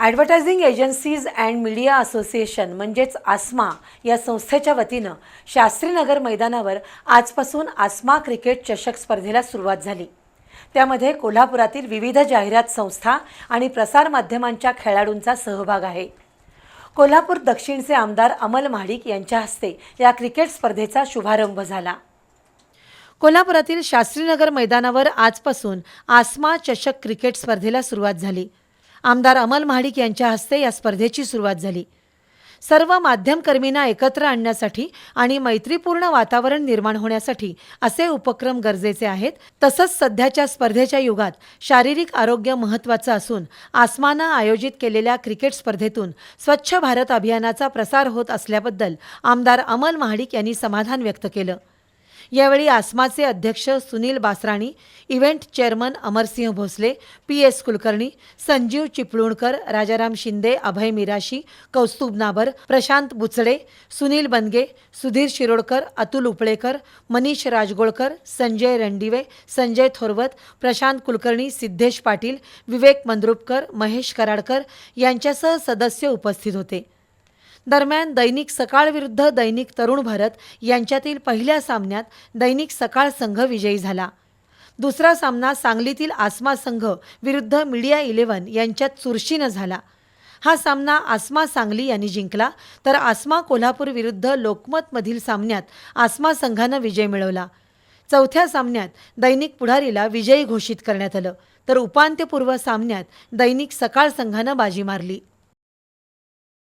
Advertising agencies and media association म्हणजेच आस्मा या संस्थेच्या वतीनं शास्त्रीनगर मैदानावर आजपासून आस्मा क्रिकेट चषक स्पर्धेला सुरुवात झाली. त्यामध्ये कोल्हापुरातील विविध जाहिरात संस्था आणि प्रसारमाध्यमांच्या खेळाडूंचा सहभाग आहे. कोल्हापूर दक्षिणचे आमदार अमल महाडिक यांच्या हस्ते या क्रिकेट स्पर्धेचा शुभारंभ झाला. कोल्हापुरातील शास्त्रीनगर मैदानावर आजपासून आस्मा चषक क्रिकेट स्पर्धेला सुरुवात झाली. आमदार अमल महाडिक यांच्या हस्ते या स्पर्धेची सुरुवात झाली. सर्व माध्यमकर्मींना एकत्र आणण्यासाठी आणि मैत्रीपूर्ण वातावरण निर्माण होण्यासाठी असे उपक्रम गरजेचे आहेत. तसंच सध्याच्या स्पर्धेच्या युगात शारीरिक आरोग्य महत्त्वाचं असून आसमानं आयोजित केलेल्या क्रिकेट स्पर्धेतून स्वच्छ भारत अभियानाचा प्रसार होत असल्याबद्दल आमदार अमल महाडिक यांनी समाधान व्यक्त केलं. यावेळी आसमाचे अध्यक्ष Sunil Basrani event chairman Amarsinh Bhosale P S Kulkarni Sanjeev Chiplunkar Rajaram Shinde Abhay Mirashi Kaustubh Nabar Prashant Buchade Sunil Banage Sudhir Shirodkar Atul Upalekar Manish Rajgolkar Sanjay Randive Sanjay थोरवत Prashant Kulkarni Siddhesh Patil विवेक मंद्रुपकर महेश कराडकर यांच्यासह सदस्य उपस्थित होते. दरम्यान दैनिक सकाळ विरुद्ध दैनिक तरुण भारत यांच्यातील पहिल्या सामन्यात दैनिक सकाळ संघ विजयी झाला. दुसरा सामना सांगलीतील आसमा संघ विरुद्ध मीडिया इलेव्हन यांच्यात चुरशीनं झाला. हा सामना आसमा सांगली यांनी जिंकला तर आसमा कोल्हापूर विरुद्ध लोकमतमधील सामन्यात आसमा संघानं विजय मिळवला. चौथ्या सामन्यात दैनिक पुढारीला विजयी घोषित करण्यात आलं तर उपांत्यपूर्व सामन्यात दैनिक सकाळ संघानं बाजी मारली.